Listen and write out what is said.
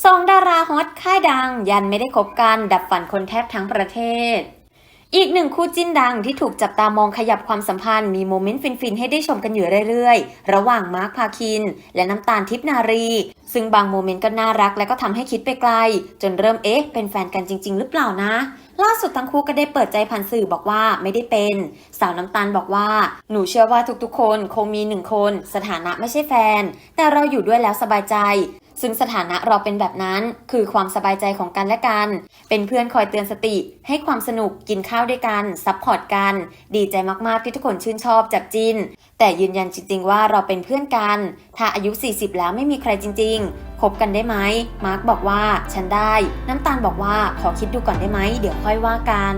สองดาราฮอตค่ายดังยันไม่ได้คบกัน ดับฝันคนแทบทั้งประเทศ อีกหนึ่งคู่จิ้นดังที่ถูกจับตามองขยับความสัมพันธ์มีโมเมนต์ฟินๆ ให้ได้ชมกันอยู่เรื่อยๆ ระหว่างมาร์คพาคิน และน้ำตาลทิพนารี ซึ่งบางโมเมนต์ก็น่ารักและก็ทำให้คิดไปไกล จนเริ่มเอ๊ะ เป็นแฟนกันจริง ๆ หรือเปล่านะ ล่าสุดทั้งคู่ก็ได้เปิดใจผ่านสื่อบอกว่าไม่ได้เป็น สาวน้ำตาลบอกว่า หนูเชื่อว่าทุกๆ คนคงมีหนึ่งคน สถานะไม่ใช่แฟน แต่เราอยู่ด้วยแล้วสบายใจ ซึ่งสถานะเราเป็นแบบนั้น คือความสบายใจของกันและกัน เป็นเพื่อนคอยเตือนสติ ให้ความสนุกกินข้าวด้วยกันซัพพอร์ตกัน ดีใจมากๆที่ทุกคนชื่นชอบจับจิน แต่ยืนยันจริง ๆ ว่าเราเป็นเพื่อนกัน ถ้าอายุ 40 แล้วไม่มีใครจริง ๆคบกันได้ไหมมาร์คบอกว่าฉันได้ น้ำตาลบอกว่าขอคิดดูก่อนได้ไหมเดี๋ยวค่อยว่ากัน